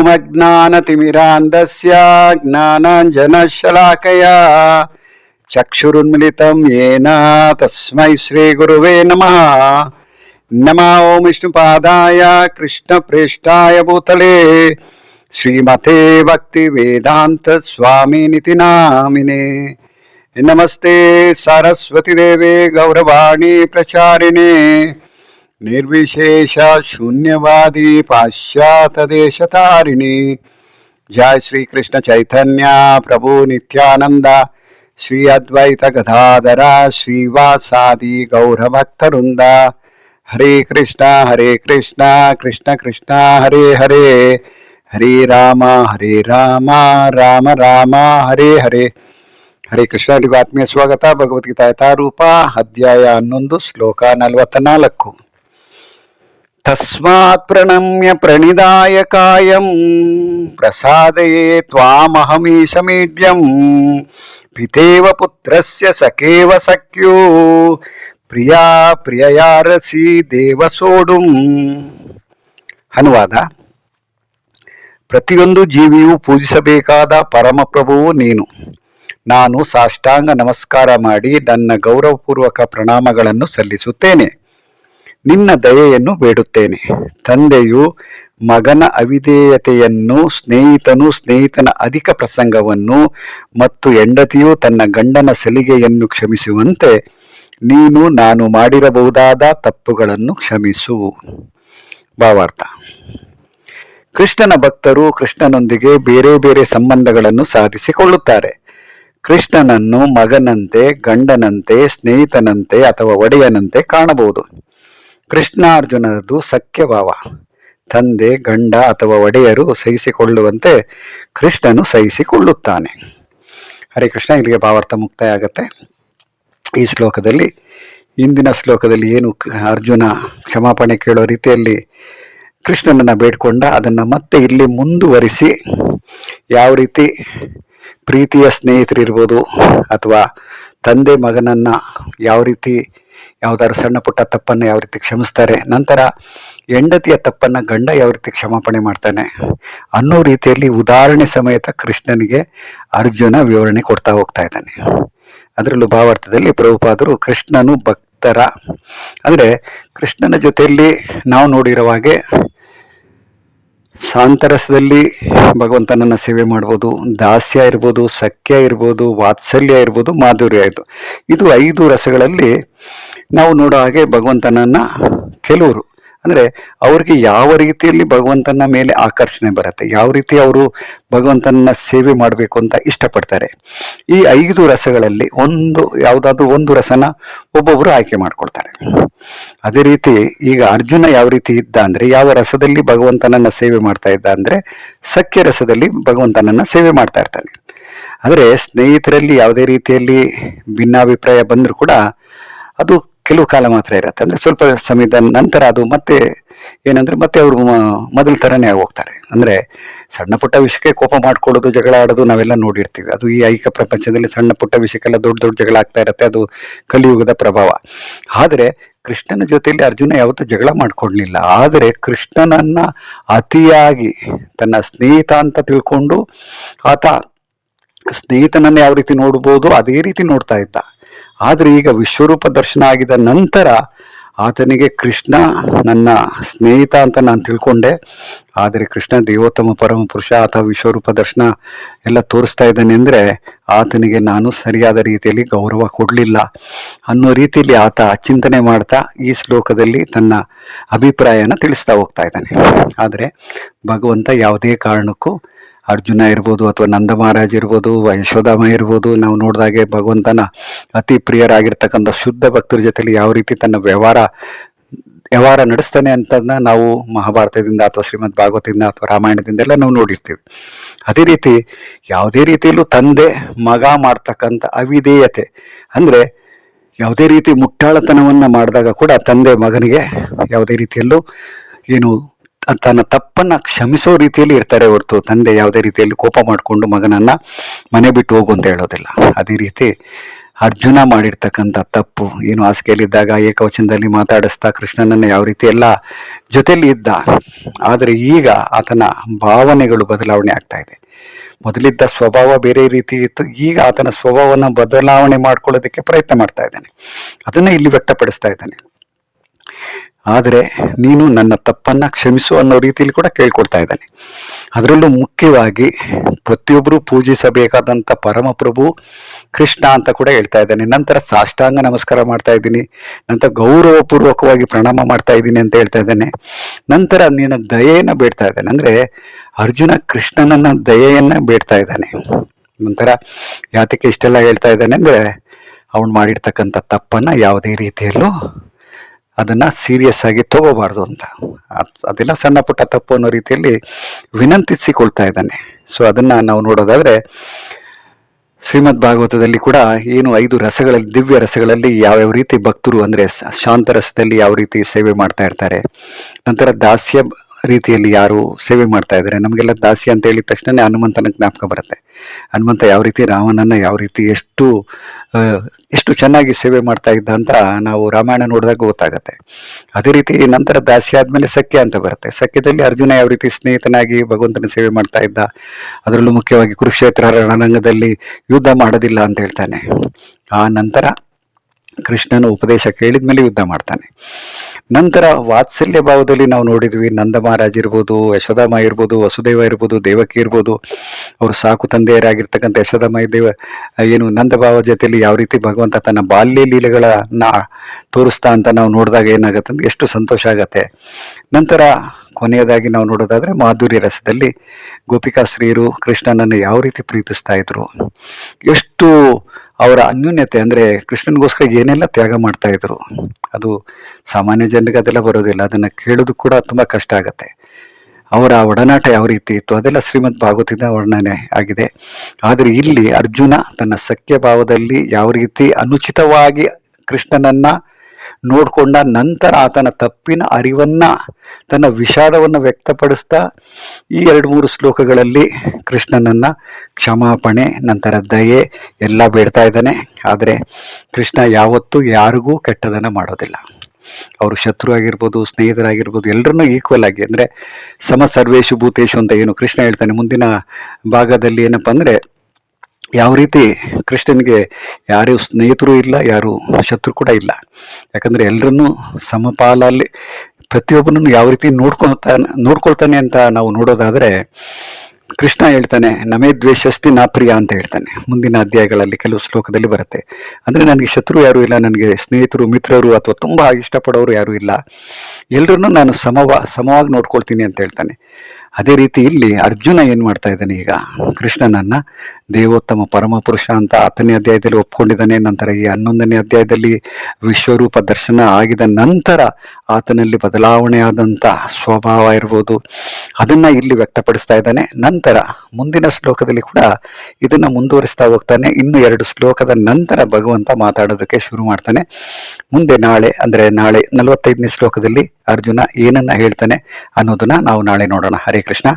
ధూమజ్ఞానతిమిరాంధస్య చక్షురున్మిళితం ఏన తస్మై శ్రీగురువే నమ. నమ విష్ణుపాదాయ కృష్ణప్రేష్టాయ భూతలే. శ్రీమతే భక్తి వేదాంత స్వామినితి నామినే. నమస్తే సరస్వతిదేవే గౌరవాణి ప్రచారిణే. ನಿರ್ವಿಶೇಷ ಶೂನ್ಯವಾದಿ ಪಾಶ್ಚಾತ್ಯ ದೇಶ ತಾರಿಣಿ ಜಯ ಶ್ರೀಕೃಷ್ಣ ಚೈತನ್ಯ, ಪ್ರಭು ನಿತ್ಯಾನಂದ, ಶ್ರೀ ಅದ್ವೈತ ಗದಾಧರ, ಶ್ರೀವಾಸಾದಿ ಗೌರಭಕ್ತರುಂದ ಹರೇ ಕೃಷ್ಣ ಹರೇ ಕೃಷ್ಣ ಕೃಷ್ಣ ಕೃಷ್ಣ, ಹರೇ ಹರೇ. ಹರೇ ರಾಮ ಹರೇ ರಾಮ ರಾಮ ರಾಮ, ಹರೇ ಹರೇ. ಹರೇ ಕೃಷ್ಣ ಆತ್ಮೀಯ ಸ್ವಾಗತ. ಭಗವದ್ಗೀತಾ ಯಥಾರೂಪ, ಅಧ್ಯಾಯ ಹನ್ನೊಂದು, ಶ್ಲೋಕ ನಲವತ್ತ ನಾಲ್ಕು ತಸ್ಮಾತ್ ಪ್ರಣಮ್ಯ ಪ್ರಣಿದಾಯ ಕಾಯಂ ಪ್ರಸಾದಯೇ ತ್ವಾಮಹಮೀಶಮೀಡ್ಯಂ ಪಿತೇವ ಪುತ್ರಸ್ಯ ಸಖೇವ ಸಖ್ಯೋ ಪ್ರಿಯಾ ಪ್ರಿಯಯಾರಸಿ ದೇವ ಸೋಡುಂ ಅನುವಾದ ಪ್ರತಿಯೊಂದು ಜೀವಿಯು ಪೂಜಿಸಬೇಕಾದ ಪರಮಪ್ರಭುವು ನೀನು. ನಾನು ಸಾಷ್ಟಾಂಗ ನಮಸ್ಕಾರ ಮಾಡಿ ನನ್ನ ಗೌರವಪೂರ್ವಕ ಪ್ರಣಾಮಗಳನ್ನು ಸಲ್ಲಿಸುತ್ತೇನೆ. ನಿನ್ನ ದಯೆಯನ್ನು ಬೇಡುತ್ತೇನೆ. ತಂದೆಯು ಮಗನ ಅವಿಧೇಯತೆಯನ್ನು, ಸ್ನೇಹಿತನು ಸ್ನೇಹಿತನ ಅಧಿಕ ಪ್ರಸಂಗವನ್ನು ಮತ್ತು ಹೆಂಡತಿಯು ತನ್ನ ಗಂಡನ ಸಲಿಗೆಯನ್ನು ಕ್ಷಮಿಸುವಂತೆ ನೀನು ನಾನು ಮಾಡಿರಬಹುದಾದ ತಪ್ಪುಗಳನ್ನು ಕ್ಷಮಿಸು. ಭಾವಾರ್ಥ. ಕೃಷ್ಣನ ಭಕ್ತರು ಕೃಷ್ಣನೊಂದಿಗೆ ಬೇರೆ ಬೇರೆ ಸಂಬಂಧಗಳನ್ನು ಸಾಧಿಸಿಕೊಳ್ಳುತ್ತಾರೆ. ಕೃಷ್ಣನನ್ನು ಮಗನಂತೆ, ಗಂಡನಂತೆ, ಸ್ನೇಹಿತನಂತೆ ಅಥವಾ ಒಡೆಯನಂತೆ ಕಾಣಬಹುದು. ಕೃಷ್ಣಾರ್ಜುನರದು ಸಖ್ಯಭಾವ. ತಂದೆ, ಗಂಡ ಅಥವಾ ಒಡೆಯರು ಸಹಿಸಿಕೊಳ್ಳುವಂತೆ ಕೃಷ್ಣನು ಸಹಿಸಿಕೊಳ್ಳುತ್ತಾನೆ. ಹರೇ ಕೃಷ್ಣ, ಇಲ್ಲಿಗೆ ಭಾವಾರ್ಥ ಮುಕ್ತಾಯ ಆಗತ್ತೆ ಈ ಶ್ಲೋಕದಲ್ಲಿ, ಇಂದಿನ ಶ್ಲೋಕದಲ್ಲಿ ಏನು ಅರ್ಜುನ ಕ್ಷಮಾಪಣೆ ಕೇಳೋ ರೀತಿಯಲ್ಲಿ ಕೃಷ್ಣನನ್ನು ಬೇಡ್ಕೊಂಡ, ಅದನ್ನು ಮತ್ತೆ ಇಲ್ಲಿ ಮುಂದುವರಿಸಿ, ಯಾವ ರೀತಿ ಪ್ರೀತಿಯ ಸ್ನೇಹಿತರಿರ್ಬೋದು ಅಥವಾ ತಂದೆ ಮಗನನ್ನು ಯಾವ ರೀತಿ ಯಾವುದಾದ್ರು ಸಣ್ಣ ಪುಟ್ಟ ತಪ್ಪನ್ನು ಯಾವ ರೀತಿ ಕ್ಷಮಿಸ್ತಾರೆ, ನಂತರ ಹೆಂಡತಿಯ ತಪ್ಪನ್ನು ಗಂಡ ಯಾವ ರೀತಿ ಕ್ಷಮಾಪಣೆ ಮಾಡ್ತಾನೆ ಅನ್ನೋ ರೀತಿಯಲ್ಲಿ ಉದಾಹರಣೆ ಸಮೇತ ಕೃಷ್ಣನಿಗೆ ಅರ್ಜುನ ವಿವರಣೆ ಕೊಡ್ತಾ ಹೋಗ್ತಾ ಇದ್ದಾನೆ. ಅದರಲ್ಲೂ ಭಾವಾರ್ಥದಲ್ಲಿ ಪ್ರಭುಪಾದರು ಕೃಷ್ಣನು ಭಕ್ತರ. ಅಂದರೆ ಕೃಷ್ಣನ ಜೊತೆಯಲ್ಲಿ ನಾವು ನೋಡಿರೋ ಹಾಗೆ ಸಾಂತರಸದಲ್ಲಿ ಭಗವಂತನನ್ನು ಸೇವೆ ಮಾಡ್ಬೋದು, ದಾಸ್ಯ ಇರ್ಬೋದು, ಸಖ್ಯ ಇರ್ಬೋದು, ವಾತ್ಸಲ್ಯ ಇರ್ಬೋದು, ಮಾಧುರ್ಯ ಇದು ಇದು ಐದು ರಸಗಳಲ್ಲಿ ನಾವು ನೋಡೋ ಹಾಗೆ ಭಗವಂತನನ್ನ ಕೆಲವರು, ಅಂದರೆ ಅವ್ರಿಗೆ ಯಾವ ರೀತಿಯಲ್ಲಿ ಭಗವಂತನ ಮೇಲೆ ಆಕರ್ಷಣೆ ಬರುತ್ತೆ, ಯಾವ ರೀತಿ ಅವರು ಭಗವಂತನ ಸೇವೆ ಮಾಡಬೇಕು ಅಂತ ಇಷ್ಟಪಡ್ತಾರೆ. ಈ ಐದು ರಸಗಳಲ್ಲಿ ಒಂದು, ಯಾವುದಾದ್ರೂ ಒಂದು ರಸನ ಒಬ್ಬೊಬ್ಬರು ಆಯ್ಕೆ ಮಾಡ್ಕೊಳ್ತಾರೆ. ಅದೇ ರೀತಿ ಈಗ ಅರ್ಜುನ ಯಾವ ರೀತಿ ಇದ್ದ ಅಂದರೆ, ಯಾವ ರಸದಲ್ಲಿ ಭಗವಂತನನ್ನ ಸೇವೆ ಮಾಡ್ತಾ ಇದ್ದ ಅಂದರೆ, ಸಖ್ಯ ರಸದಲ್ಲಿ ಭಗವಂತನನ್ನ ಸೇವೆ ಮಾಡ್ತಾ ಇರ್ತಾನೆ. ಆದರೆ ಸ್ನೇಹಿತರಲ್ಲಿ ಯಾವುದೇ ರೀತಿಯಲ್ಲಿ ಭಿನ್ನಾಭಿಪ್ರಾಯ ಬಂದರೂ ಕೂಡ ಅದು ಕೆಲವು ಕಾಲ ಮಾತ್ರ ಇರುತ್ತೆ. ಅಂದ್ರೆ ಸ್ವಲ್ಪ ಸಮಯದ ನಂತರ ಅದು ಮತ್ತೆ ಏನಂದ್ರೆ ಮತ್ತೆ ಅವರು ಮೊದಲ ಥರನೇ ಹೋಗ್ತಾರೆ ಅಂದ್ರೆ ಸಣ್ಣ ಪುಟ್ಟ ವಿಷಯಕ್ಕೆ ಕೋಪ ಮಾಡ್ಕೊಳ್ಳೋದು ಜಗಳ ಆಡೋದು ನಾವೆಲ್ಲ ನೋಡಿರ್ತೀವಿ. ಅದು ಈ ಐಕ ಪ್ರಪಂಚದಲ್ಲಿ ಸಣ್ಣ ಪುಟ್ಟ ವಿಷಯಕ್ಕೆಲ್ಲ ದೊಡ್ಡ ದೊಡ್ಡ ಜಗಳ ಆಗ್ತಾ ಇರುತ್ತೆ. ಅದು ಕಲಿಯುಗದ ಪ್ರಭಾವ. ಆದರೆ ಕೃಷ್ಣನ ಜೊತೆಯಲ್ಲಿ ಅರ್ಜುನ ಯಾವತ್ತೂ ಜಗಳ ಮಾಡ್ಕೊಡ್ಲಿಲ್ಲ ಆದರೆ ಕೃಷ್ಣನನ್ನ ಅತಿಯಾಗಿ ತನ್ನ ಸ್ನೇಹಿತ ಅಂತ ತಿಳ್ಕೊಂಡು ಆತ ಸ್ನೇಹಿತನನ್ನು ಯಾವ ರೀತಿ ನೋಡ್ಬೋದು, ಅದೇ ರೀತಿ ನೋಡ್ತಾ ಇದ್ದ. ಆದರೆ ಈಗ ವಿಶ್ವರೂಪ ದರ್ಶನ ಆಗಿದ ನಂತರ ಆತನಿಗೆ ಕೃಷ್ಣ ನನ್ನ ಸ್ನೇಹಿತ ಅಂತ ನಾನು ತಿಳ್ಕೊಂಡೆ. ಆದರೆ ಕೃಷ್ಣ ದೇವೋತ್ತಮ ಪರಮ ಪುರುಷ, ಆತ ವಿಶ್ವರೂಪ ದರ್ಶನ ಎಲ್ಲ ತೋರಿಸ್ತಾ ಇದ್ದಾನೆ ಅಂದರೆ ಆತನಿಗೆ ನಾನು ಸರಿಯಾದ ರೀತಿಯಲ್ಲಿ ಗೌರವ ಕೊಡಲಿಲ್ಲ ಅನ್ನೋ ರೀತಿಯಲ್ಲಿ ಆತ ಚಿಂತನೆ ಮಾಡ್ತಾ ಈ ಶ್ಲೋಕದಲ್ಲಿ ತನ್ನ ಅಭಿಪ್ರಾಯನ ತಿಳಿಸ್ತಾ ಹೋಗ್ತಾ ಇದ್ದಾನೆ. ಆದರೆ ಭಗವಂತ ಯಾವುದೇ ಕಾರಣಕ್ಕೂ ಅರ್ಜುನ ಇರ್ಬೋದು ಅಥವಾ ನಂದ ಮಹಾರಾಜ್ ಇರ್ಬೋದು ಯಶೋಧಾಮ ಇರ್ಬೋದು, ನಾವು ನೋಡಿದಾಗೆ ಭಗವಂತನ ಅತಿ ಪ್ರಿಯರಾಗಿರ್ತಕ್ಕಂಥ ಶುದ್ಧ ಭಕ್ತರ ಜೊತೆಯಲ್ಲಿ ಯಾವ ರೀತಿ ತನ್ನ ವ್ಯವಹಾರ ವ್ಯವಹಾರ ನಡೆಸ್ತಾನೆ ಅಂತದನ್ನ ನಾವು ಮಹಾಭಾರತದಿಂದ ಅಥವಾ ಶ್ರೀಮದ್ ಭಾಗವತದಿಂದ ಅಥವಾ ರಾಮಾಯಣದಿಂದ ಎಲ್ಲ ನಾವು ನೋಡಿರ್ತೀವಿ. ಅದೇ ರೀತಿ ಯಾವುದೇ ರೀತಿಯಲ್ಲೂ ತಂದೆ, ಮಗ ಮಾಡ್ತಕ್ಕಂಥ ಅವಿಧೇಯತೆ, ಅಂದರೆ ಯಾವುದೇ ರೀತಿ ಮುಟ್ಟಾಳತನವನ್ನು ಮಾಡಿದಾಗ ಕೂಡ ತಂದೆ ಮಗನಿಗೆ ಯಾವುದೇ ರೀತಿಯಲ್ಲೂ ಏನು ತನ್ನ ತಪ್ಪನ್ನ ಕ್ಷಮಿಸೋ ರೀತಿಯಲ್ಲಿ ಇರ್ತಾರೆ ಹೊರತು ತಂದೆ ಯಾವುದೇ ರೀತಿಯಲ್ಲಿ ಕೋಪ ಮಾಡಿಕೊಂಡು ಮಗನನ್ನ ಮನೆ ಬಿಟ್ಟು ಹೋಗು ಅಂತ ಹೇಳೋದಿಲ್ಲ. ಅದೇ ರೀತಿ ಅರ್ಜುನ ಮಾಡಿರ್ತಕ್ಕಂಥ ತಪ್ಪು, ಏನು ಹಾಸಿಗೆಯಲ್ಲಿದ್ದಾಗ ಏಕವಚನದಲ್ಲಿ ಮಾತಾಡಿಸ್ತಾ ಕೃಷ್ಣನನ್ನು ಯಾವ ರೀತಿ ಎಲ್ಲ ಜೊತೆಯಲ್ಲಿ ಇದ್ದ, ಆದರೆ ಈಗ ಆತನ ಭಾವನೆಗಳು ಬದಲಾವಣೆ ಆಗ್ತಾ ಇದೆ. ಮೊದಲಿದ್ದ ಸ್ವಭಾವ ಬೇರೆ ರೀತಿ ಇತ್ತು, ಈಗ ಆತನ ಸ್ವಭಾವವನ್ನು ಬದಲಾವಣೆ ಮಾಡ್ಕೊಳ್ಳೋದಕ್ಕೆ ಪ್ರಯತ್ನ ಮಾಡ್ತಾ ಇದ್ದಾನೆ. ಅದನ್ನು ಇಲ್ಲಿ ವ್ಯಕ್ತಪಡಿಸ್ತಾ ಇದ್ದಾನೆ. ಆದರೆ ನೀನು ನನ್ನ ತಪ್ಪನ್ನು ಕ್ಷಮಿಸು ಅನ್ನೋ ರೀತಿಯಲ್ಲಿ ಕೂಡ ಕೇಳ್ಕೊಡ್ತಾ ಇದ್ದಾನೆ. ಅದರಲ್ಲೂ ಮುಖ್ಯವಾಗಿ ಪ್ರತಿಯೊಬ್ಬರು ಪೂಜಿಸಬೇಕಾದಂಥ ಪರಮಪ್ರಭು ಕೃಷ್ಣ ಅಂತ ಕೂಡ ಹೇಳ್ತಾ ಇದ್ದಾನೆ. ನಂತರ ಸಾಷ್ಟಾಂಗ ನಮಸ್ಕಾರ ಮಾಡ್ತಾ ಇದ್ದೀನಿ. ನಂತರ ಗೌರವಪೂರ್ವಕವಾಗಿ ಪ್ರಣಾಮ ಮಾಡ್ತಾ ಇದ್ದೀನಿ ಅಂತ ಹೇಳ್ತಾ ಇದ್ದಾನೆ. ನಂತರ ನಿನ್ನ ದಯೆಯನ್ನು ಬೇಡ್ತಾ ಇದ್ದಾನೆ. ಅಂದರೆ ಅರ್ಜುನ ಕೃಷ್ಣನನ್ನ ದಯೆಯನ್ನ ಬೇಡ್ತಾ ಇದ್ದಾನೆ. ನಂತರ ಯಾತಕ್ಕೆ ಇಷ್ಟೆಲ್ಲ ಹೇಳ್ತಾ ಇದ್ದಾನೆ ಅಂದ್ರೆ ಅವನು ಮಾಡಿರ್ತಕ್ಕಂಥ ತಪ್ಪನ್ನ ಯಾವುದೇ ರೀತಿಯಲ್ಲೂ ಅದನ್ನ ಸೀರಿಯಸ್ ಆಗಿ ತಗೋಬಾರ್ದು ಅಂತ. ಅದ್- ಅದೆಲ್ಲ ಸಣ್ಣ ಪುಟ್ಟ ತಪ್ಪು ಅನ್ನೋ ರೀತಿಯಲ್ಲಿ ವಿನಂತಿಸಿಕೊಳ್ತಾ ಇದ್ದಾನೆ. ಸೊ ಅದನ್ನ ನಾವು ನೋಡೋದಾದ್ರೆ, ಶ್ರೀಮದ್ ಭಾಗವತದಲ್ಲಿ ಕೂಡ ಏನು ಐದು ರಸಗಳಲ್ಲಿ, ದಿವ್ಯ ರಸಗಳಲ್ಲಿ ಯಾವ್ಯಾವ ರೀತಿ ಭಕ್ತರು ಅಂದ್ರೆ ಶಾಂತ ರಸದಲ್ಲಿ ಯಾವ ರೀತಿ ಸೇವೆ ಮಾಡ್ತಾ ಇರ್ತಾರೆ. ನಂತರ ದಾಸ್ಯ ರೀತಿಯಲ್ಲಿ ಯಾರು ಸೇವೆ ಮಾಡ್ತಾ ಇದ್ದಾರೆ, ನಮಗೆಲ್ಲ ದಾಸಿ ಅಂತ ಹೇಳಿದ ತಕ್ಷಣ ಹನುಮಂತನ ಜ್ಞಾಪಕ ಬರುತ್ತೆ. ಹನುಮಂತ ಯಾವ ರೀತಿ ರಾಮನನ್ನು ಯಾವ ರೀತಿ ಎಷ್ಟು ಎಷ್ಟು ಚೆನ್ನಾಗಿ ಸೇವೆ ಮಾಡ್ತಾ ಇದ್ದ ಅಂತ ನಾವು ರಾಮಾಯಣ ನೋಡಿದಾಗ ಗೊತ್ತಾಗುತ್ತೆ. ಅದೇ ರೀತಿ ನಂತರ ದಾಸಿ ಆದಮೇಲೆ ಸಖ್ಯ ಅಂತ ಬರುತ್ತೆ. ಸಖ್ಯದಲ್ಲಿ ಅರ್ಜುನ ಯಾವ ರೀತಿ ಸ್ನೇಹಿತನಾಗಿ ಭಗವಂತನ ಸೇವೆ ಮಾಡ್ತಾ ಇದ್ದ, ಅದರಲ್ಲೂ ಮುಖ್ಯವಾಗಿ ಕುರುಕ್ಷೇತ್ರ ರಣರಂಗದಲ್ಲಿ ಯುದ್ಧ ಮಾಡೋದಿಲ್ಲ ಅಂತ ಹೇಳ್ತಾನೆ. ಆ ನಂತರ ಕೃಷ್ಣನ ಉಪದೇಶ ಕೇಳಿದ ಮೇಲೆ ಯುದ್ಧ ಮಾಡ್ತಾನೆ. ನಂತರ ವಾತ್ಸಲ್ಯ ಭಾವದಲ್ಲಿ ನಾವು ನೋಡಿದ್ವಿ, ನಂದ ಮಹಾರಾಜ್ ಇರ್ಬೋದು ಯಶೋಧಾಮ ಇರ್ಬೋದು, ವಸುದೇವ ಇರ್ಬೋದು, ದೇವಕಿ ಇರ್ಬೋದು. ಅವರು ಸಾಕು ತಂದೆಯರಾಗಿರ್ತಕ್ಕಂಥ ಯಶೋಧಾಮ ದೇವ, ಏನು ನಂದ ಭಾವ ಜೊತೆಯಲ್ಲಿ ಯಾವ ರೀತಿ ಭಗವಂತ ತನ್ನ ಬಾಲ್ಯ ಲೀಲೆಗಳನ್ನ ತೋರಿಸ್ತಾ ಅಂತ ನಾವು ನೋಡಿದಾಗ ಏನಾಗುತ್ತೆ ಅಂದ್ರೆ ಎಷ್ಟು ಸಂತೋಷ ಆಗತ್ತೆ. ನಂತರ ಕೊನೆಯದಾಗಿ ನಾವು ನೋಡೋದಾದರೆ ಮಾಧುರಿ ರಸದಲ್ಲಿ ಗೋಪಿಕಾ ಗೋಪಿಕಾಶ್ರೀಯರು ಕೃಷ್ಣನನ್ನು ಯಾವ ರೀತಿ ಪ್ರೀತಿಸ್ತಾ ಇದ್ರು. ಎಷ್ಟು ಅವರ ಅನ್ಯೂನ್ಯತೆ ಅಂದ್ರೆ ಕೃಷ್ಣನಿಗೋಸ್ಕರ ಏನೆಲ್ಲ ತ್ಯಾಗ ಮಾಡ್ತಾ ಇದ್ರು? ಅದು ಸಾಮಾನ್ಯ ಜನರಿಗೆ ಅದೆಲ್ಲ ಬರೋದಿಲ್ಲ. ಅದನ್ನ ಕೇಳೋದು ಕೂಡ ತುಂಬಾ ಕಷ್ಟ ಆಗುತ್ತೆ. ಅವರ ಒಡನಾಟ ಯಾವ ರೀತಿ ಇತ್ತು? ಅದೆಲ್ಲ ಶ್ರೀಮದ್ ಭಾಗವತದಿಂದ ವರ್ಣನೆ ಆಗಿದೆ. ಆದರೆ ಇಲ್ಲಿ ಅರ್ಜುನ ತನ್ನ ಸಖ್ಯ ಭಾವದಲ್ಲಿ ಯಾವ ರೀತಿ ಅನುಚಿತವಾಗಿ ಕೃಷ್ಣನನ್ನ ನೋಡ್ಕೊಂಡ ನಂತರ ಆತನ ತಪ್ಪಿನ ಅರಿವನ್ನು, ತನ್ನ ವಿಷಾದವನ್ನು ವ್ಯಕ್ತಪಡಿಸ್ತಾ ಈ ಎರಡು ಮೂರು ಶ್ಲೋಕಗಳಲ್ಲಿ ಕೃಷ್ಣನನ್ನು ಕ್ಷಮಾಪಣೆ, ನಂತರ ದಯೆ ಎಲ್ಲ ಬೇಡ್ತಾ ಇದ್ದಾನೆ. ಆದರೆ ಕೃಷ್ಣ ಯಾವತ್ತೂ ಯಾರಿಗೂ ಕೆಟ್ಟದನ್ನು ಮಾಡೋದಿಲ್ಲ. ಅವರು ಶತ್ರು ಆಗಿರ್ಬೋದು, ಸ್ನೇಹಿತರಾಗಿರ್ಬೋದು ಎಲ್ಲರನ್ನೂ ಈಕ್ವಲ್ ಆಗಿ ಅಂದರೆ ಸಮ ಸರ್ವೇಶು ಭೂತೇಶು ಅಂತ ಏನು ಕೃಷ್ಣ ಹೇಳ್ತಾನೆ ಮುಂದಿನ ಭಾಗದಲ್ಲಿ ಏನಪ್ಪ ಅಂದರೆ ಯಾವ ರೀತಿ ಕೃಷ್ಣನಿಗೆ ಯಾರು ಸ್ನೇಹಿತರು ಇಲ್ಲ, ಯಾರು ಶತ್ರು ಕೂಡ ಇಲ್ಲ. ಯಾಕಂದರೆ ಎಲ್ಲರನ್ನೂ ಸಮಪಾಲಲ್ಲಿ ಪ್ರತಿಯೊಬ್ಬನನ್ನು ಯಾವ ರೀತಿ ನೋಡ್ಕೊಳ್ತಾನೆ ನೋಡ್ಕೊಳ್ತಾನೆ ಅಂತ ನಾವು ನೋಡೋದಾದರೆ ಕೃಷ್ಣ ಹೇಳ್ತಾನೆ, ನಮೇ ದ್ವೇಷಸ್ತಿ ನಾ ಪ್ರಿಯ ಅಂತ ಹೇಳ್ತಾನೆ. ಮುಂದಿನ ಅಧ್ಯಾಯಗಳಲ್ಲಿ ಕೆಲವು ಶ್ಲೋಕದಲ್ಲಿ ಬರುತ್ತೆ. ಅಂದರೆ ನನಗೆ ಶತ್ರು ಯಾರು ಇಲ್ಲ, ನನಗೆ ಸ್ನೇಹಿತರು, ಮಿತ್ರರು ಅಥವಾ ತುಂಬ ಇಷ್ಟಪಡೋರು ಯಾರೂ ಇಲ್ಲ. ಎಲ್ಲರನ್ನೂ ನಾನು ಸಮವ, ಸಮವಾಗಿ ನೋಡ್ಕೊಳ್ತೀನಿ ಅಂತ ಹೇಳ್ತಾನೆ. ಅದೇ ರೀತಿ ಇಲ್ಲಿ ಅರ್ಜುನ ಏನು ಮಾಡ್ತಾ ಇದ್ದಾನೆ ಈಗ? ಕೃಷ್ಣನನ್ನ ದೇವೋತ್ತಮ ಪರಮಪುರುಷ ಅಂತ ಹತ್ತನೇ ಅಧ್ಯಾಯದಲ್ಲಿ ಒಪ್ಕೊಂಡಿದ್ದಾನೆ. ನಂತರ ಈ ಹನ್ನೊಂದನೇ ಅಧ್ಯಾಯದಲ್ಲಿ ವಿಶ್ವರೂಪ ದರ್ಶನ ಆಗಿದ ನಂತರ ಆತನಲ್ಲಿ ಬದಲಾವಣೆ ಆದಂಥ ಸ್ವಭಾವ ಇರ್ಬೋದು. ಅದನ್ನ ಇಲ್ಲಿ ವ್ಯಕ್ತಪಡಿಸ್ತಾ ಇದ್ದಾನೆ. ನಂತರ ಮುಂದಿನ ಶ್ಲೋಕದಲ್ಲಿ ಕೂಡ ಇದನ್ನ ಮುಂದುವರಿಸ್ತಾ ಹೋಗ್ತಾನೆ. ಇನ್ನು ಎರಡು ಶ್ಲೋಕದ ನಂತರ ಭಗವಂತ ಮಾತಾಡೋದಕ್ಕೆ ಶುರು ಮಾಡ್ತಾನೆ. ಮುಂದೆ ನಾಳೆ, ಅಂದ್ರೆ ನಾಳೆ ನಲವತ್ತೈದನೇ ಶ್ಲೋಕದಲ್ಲಿ ಅರ್ಜುನ ಏನನ್ನ ಹೇಳ್ತಾನೆ ಅನ್ನೋದನ್ನ ನಾವು ನಾಳೆ ನೋಡೋಣ. ಹರೇ ಕೃಷ್ಣ.